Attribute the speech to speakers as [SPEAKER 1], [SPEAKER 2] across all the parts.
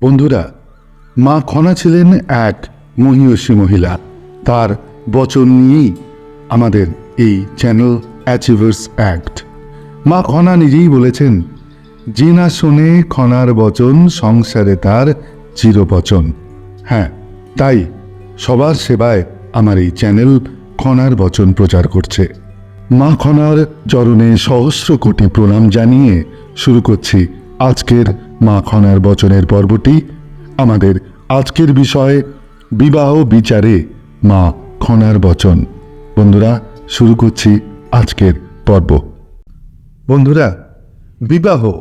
[SPEAKER 1] বন্ধুরা, মা খনা ছিলেন এক মহিয়সী মহিলা। তার বচন নিয়েই আমাদের এই চ্যানেল অ্যাচিভার্স অ্যাক্ট। মা খনা নিজেই বলেছেন যে না শোনে খনার বচন, সংসারে তার চিরবচন। হ্যাঁ তাই সবার সেবায় আমার এই চ্যানেল খনার বচন প্রচার করছে। মা খনার চরণে সহস্র কোটি প্রণাম জানিয়ে শুরু করছি আজকের মা খনার বচনের পর্বটি আমাদের আজকের বিষয়ে বিবাহ বিচারে মা খনার বচন। বন্ধুরা, শুরু করছি আজকের পর্ব। বন্ধুরা, বিবাহ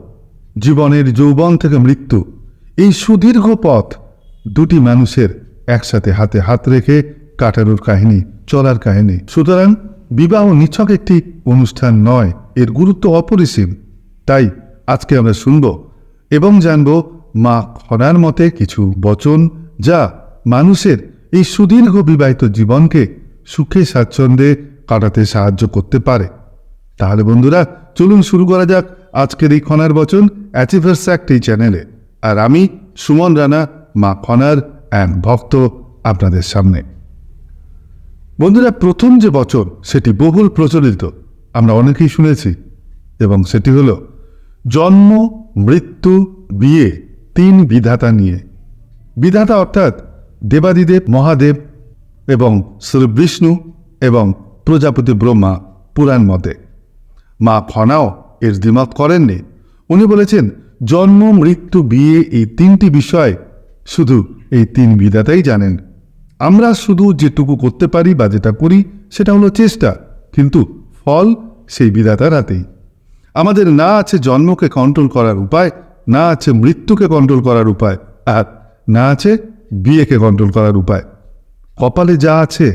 [SPEAKER 1] জীবনের যৌবন থেকে মৃত্যু এই সুদীর্ঘ পথ দুটি মানুষের একসাথে হাতে হাত রেখে কাটানোর কাহিনী, চলার কাহিনী। সুতরাং বিবাহ নিছক একটি অনুষ্ঠান নয়, এর গুরুত্ব অপরিসীম। তাই আজকে আমরা শুনব এবং জানব মা খনার মতে কিছু বচন যা মানুষের এই সুদীর্ঘ বিবাহিত জীবনকে সুখে, স্বাচ্ছন্দ্যে কাটাতে সাহায্য করতে পারে। তাহলে বন্ধুরা, চলুন শুরু করা যাক আজকের এই খনার বচন অ্যাচিভার্স অ্যাক্ট এই চ্যানেলে। আর আমি সুমন রানা, মা খনার এক ভক্ত আপনাদের সামনে। বন্ধুরা, প্রথম যে বচন, সেটি বহুল প্রচলিত। আমরা অনেকেই শুনেছি এবং সেটি হল জন্ম, মৃত্যু, বিয়ে, তিন বিধাতা নিয়ে। বিধাতা অর্থাৎ দেবাদিদেব, মহাদেব এবং শ্রী বিষ্ণু এবং প্রজাপতি ব্রহ্মা পুরাণ মতে। মা ফনাও এর দ্বিমত করেননি। উনি বলেছেন, জন্ম, মৃত্যু, বিয়ে এই তিনটি বিষয় শুধু এই তিন বিধাতাই জানেন। আমরা শুধু যেটুকু করতে পারি বা যেটা করি, সেটা হলো চেষ্টা, কিন্তু ফল সেই বিধাতার হাতেই। আমাদের না আছে জন্মকে কন্ট্রোল করার উপায়, না আছে মৃত্যুকে কন্ট্রোল করার উপায়, আর না আছে বিয়েকে কন্ট্রোল করার উপায়। কপালে যা আছে,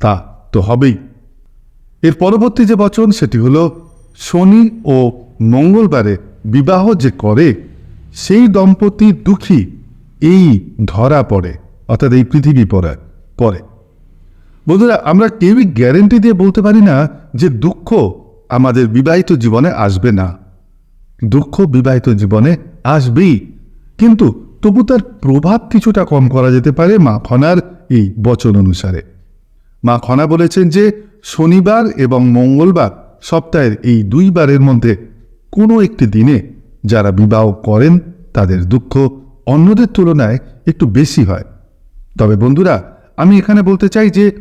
[SPEAKER 1] তা তো হবেই। এর পরবর্তী যে বচন, সেটি হলো, শনি ও মঙ্গলবারে বিবাহ যে করে, সেই দম্পতি দুঃখী এই ধরা পড়ে, অর্থাৎ এই পৃথিবী পড়ে পড়ে। বন্ধুরা, আমরা কেউই গ্যারেন্টি দিয়ে বলতে পারি না যে দুঃখ আমাদের বিবাহিত জীবনে আসবে না। দুঃখ বিবাহিত জীবনে আসবেই। কিন্তু তবু তার প্রভাব কিছুটা কম করা যেতে পারে মা খনার এই বচন অনুসারে। মা খনা বলেছেন যে, শনিবার এবং মঙ্গলবার সপ্তাহের এই দুই বারের মধ্যে কোনো একটি দিনে যারা বিবাহ করেন, তাদের দুঃখ অন্যদের তুলনায় একটু বেশি হয়। তবে বন্ধুরা, আমি এখানে বলতে চাই যে,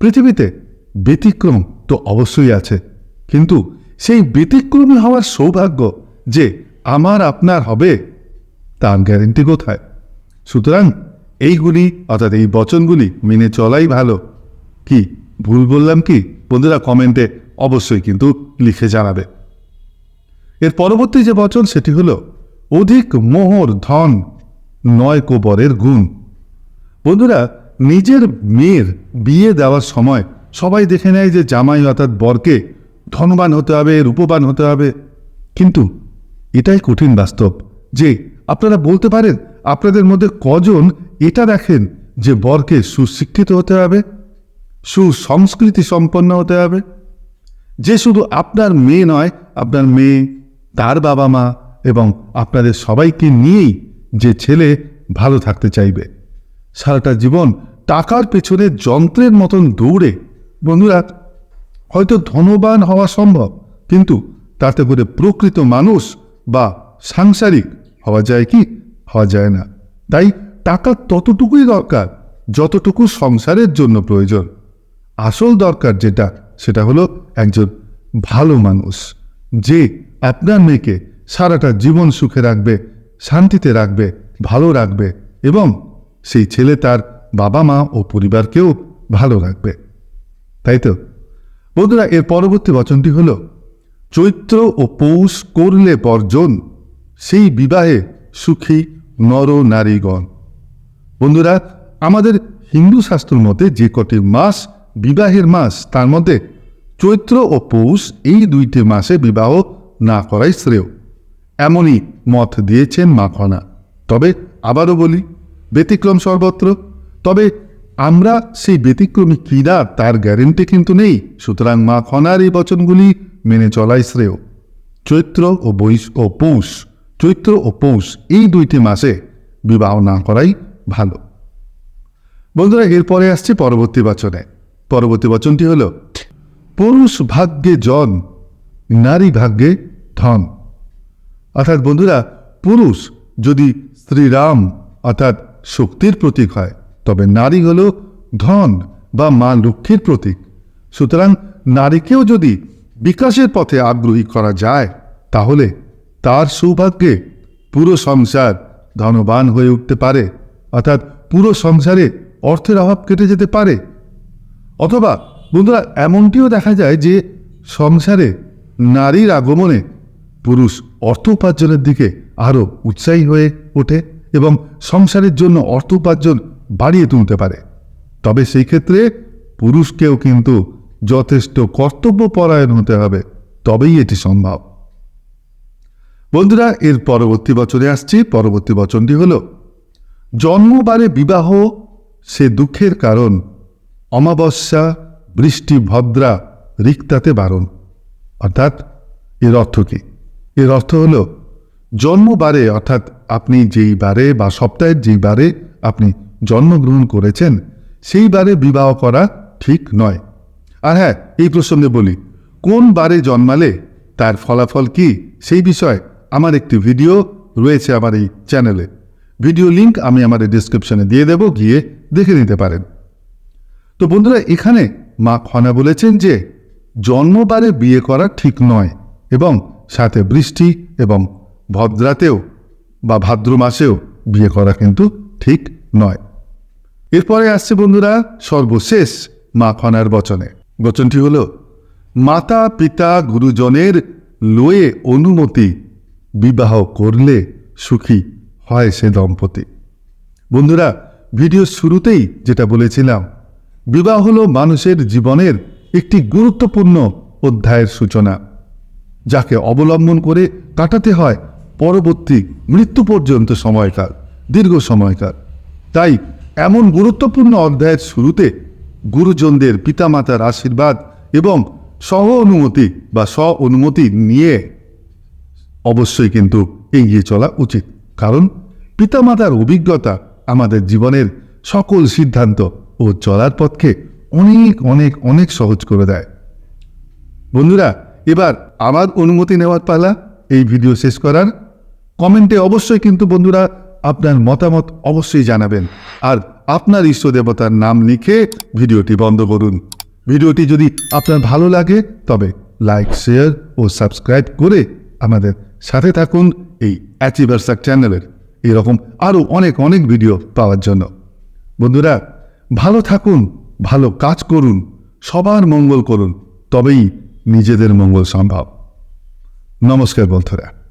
[SPEAKER 1] পৃথিবীতে ব্যতিক্রম তো অবশ্যই আছে। কিন্তু সেই ব্যতিক্রমী হওয়ার সৌভাগ্য যে আমার আপনার হবে, তার গ্যারেন্টি কোথায়? সুতরাং এইগুলি, অর্থাৎ এই বচনগুলি মেনে চলাই ভালো। কি, ভুল বললাম কি? বন্ধুরা কমেন্টে অবশ্যই কিন্তু লিখে জানাবে। এর পরবর্তী যে বচন, সেটি হল, অধিক মোহর ধন নয় কোবরের গুণ। বন্ধুরা, নিজের মেয়ের বিয়ে দেওয়ার সময় সবাই দেখে নেয় যে জামাই অর্থাৎ বরকে ধনবান হতে হবে, রূপবান হতে হবে। কিন্তু এটাই কঠিন বাস্তব যে আপনারা বলতে পারেন আপনাদের মধ্যে কজন এটা দেখেন যে বরকে সুশিক্ষিত হতে হবে, সুসংস্কৃতি সম্পন্ন হতে হবে। যে শুধু আপনার মেয়ে নয়, আপনার মেয়ে, তার বাবা মা এবং আপনাদের সবাইকে নিয়েই যে ছেলে ভালো থাকতে চাইবে। সারাটা জীবন টাকার পেছনে যন্ত্রের মতন দৌড়ে। বন্ধুরা হয়তো ধনবান হওয়া সম্ভব, কিন্তু তাতে করে প্রকৃত মানুষ বা সাংসারিক হওয়া যায় কি? হওয়া যায় না। তাই টাকা ততটুকুই দরকার, যতটুকু সংসারের জন্য প্রয়োজন। আসল দরকার যেটা, সেটা হলো একজন ভালো মানুষ, যে আপনার মেয়েকে সারাটা জীবন সুখে রাখবে, শান্তিতে রাখবে, ভালো রাখবে এবং সেই ছেলে তার বাবা মা ও পরিবারকেও ভালো রাখবে। তাই তো? বন্ধুরা, এর পরবর্তী বচনটি হল, চৈত্র ও পৌষ করলে বর্জন, সেই বিবাহে সুখী নর নারীগণ। বন্ধুরা, আমাদের হিন্দু শাস্ত্র মতে যে কটি মাস বিবাহের মাস, তার মধ্যে চৈত্র ও পৌষ এই দুইটি মাসে বিবাহ না করাই শ্রেয়। এমনই মত দিয়েছেন মাখনা। তবে আবারও বলি, ব্যতিক্রম সর্বত্র। তবে আমরা সেই ব্যতিক্রমী ক্রীড়া তার গ্যারেন্টি কিন্তু নেই, সুতরাং মা খনার এই বচনগুলি মেনে চলাই শ্রেয়। চৈত্র ও বৈশ ও পৌষ। চৈত্র ও পৌষ এই দুইটি মাসে বিবাহ না করাই ভালো। বন্ধুরা, এরপরে আসছে পরবর্তী বচনে। পরবর্তী বচনটি হল, পুরুষ ভাগ্যে জন, নারী ভাগ্যে ধন। অর্থাৎ বন্ধুরা, পুরুষ যদি শ্রীরাম অর্থাৎ শক্তির প্রতীক হয় তবে নারী হল ধন বা মা লক্ষ্মীর প্রতীক। সুতরাং নারীকেও যদি বিকাশের পথে আগ্রহী করা যায়, তাহলে তার সৌভাগ্যে পুরো সংসার ধনবান হয়ে উঠতে পারে, অর্থাৎ পুরো সংসারে অর্থের অভাব কেটে যেতে পারে। অথবা, বন্ধুরা, এমনটিও দেখা যায় যে সংসারে নারীর আগমনে পুরুষ অর্থ উপার্জনের দিকে আরও উৎসাহী হয়ে ওঠে এবং সংসারের জন্য অর্থ উপার্জন বাড়িয়ে তুলতে পারে। তবে সেই ক্ষেত্রে পুরুষকেও কিন্তু যথেষ্ট কর্তব্যপরায়ণ হতে হবে। তবেই এটি সম্ভব। বন্ধুরা, এর পরবর্তী বছরে আসছি। পরবর্তী বচনটি হল জন্মবারে বিবাহ, সে দুঃখের কারণ। অমাবস্যা, বৃষ্টি, ভদ্রা, রিক্তাতে বারণ। অর্থাৎ এর অর্থ কী? এর অর্থ হল জন্মবারে অর্থাৎ আপনি যেই বারে বা সপ্তাহের যেই বারে আপনি জন্মগ্রহণ করেছেন সেই বারে বিবাহ করা ঠিক নয়। আর হ্যাঁ এই প্রসঙ্গে বলি, কোন বারে জন্মালে তার ফলাফল কি, সেই বিষয়ে আমার একটি ভিডিও রয়েছে আমার এই চ্যানেলে। ভিডিও লিংক আমি আমাদের ডিসক্রিপশনে দিয়ে দেব, গিয়ে দেখে নিতে পারেন। তো বন্ধুরা, এখানে মা খনা বলেছেন যে, জন্মবারে বিয়ে করা ঠিক নয় এবং সাথে বৃষ্টি এবং ভদ্রাতেও বা ভাদ্র মাসেও বিয়ে করা কিন্তু ঠিক নয়। এরপরে আসছে বন্ধুরা সর্বশেষ মা খনার বচনে। বচনটি হল, মাতা পিতা গুরুজনের লয়ে অনুমতি, বিবাহ করলে সুখী হয় সে দম্পতি। বন্ধুরা ভিডিও শুরুতেই যেটা বলেছিলাম, বিবাহ হল মানুষের জীবনের একটি গুরুত্বপূর্ণ অধ্যায়ের সূচনা, যাকে অবলম্বন করে কাটাতে হয় পরবর্তী মৃত্যু পর্যন্ত সময়কাল, দীর্ঘ সময়কাল। তাই এমন গুরুত্বপূর্ণ অধ্যায়ের শুরুতে গুরুজনদের পিতামাতার আশীর্বাদ এবং সহ অনুমতি বা স্ব অনুমতি নিয়ে অবশ্যই কিন্তু এগিয়ে চলা উচিত। কারণ পিতামাতার অভিজ্ঞতা আমাদের জীবনের সকল সিদ্ধান্ত ও চলার পথকে অনেক অনেক অনেক সহজ করে দেয়। বন্ধুরা, এবার আমার অনুমতি নেওয়ার পালা এই ভিডিও শেষ করার। কমেন্টে অবশ্যই কিন্তু বন্ধুরা আপনার মতামত অবশ্যই জানাবেন। আর আপনার ইষ্ট দেবতার নাম লিখে ভিডিওটি বন্ধ করুন। ভিডিওটি যদি আপনার ভালো লাগে, তবে লাইক, শেয়ার ও সাবস্ক্রাইব করে আমাদের সাথে থাকুন এই অ্যাচিভার্সাক চ্যানেলের। এরকম আরও অনেক অনেক ভিডিও পাওয়ার জন্য। বন্ধুরা, ভালো থাকুন, ভালো কাজ করুন, সবার মঙ্গল করুন, তবেই নিজেদের মঙ্গল সম্ভব। নমস্কার বন্ধুরা।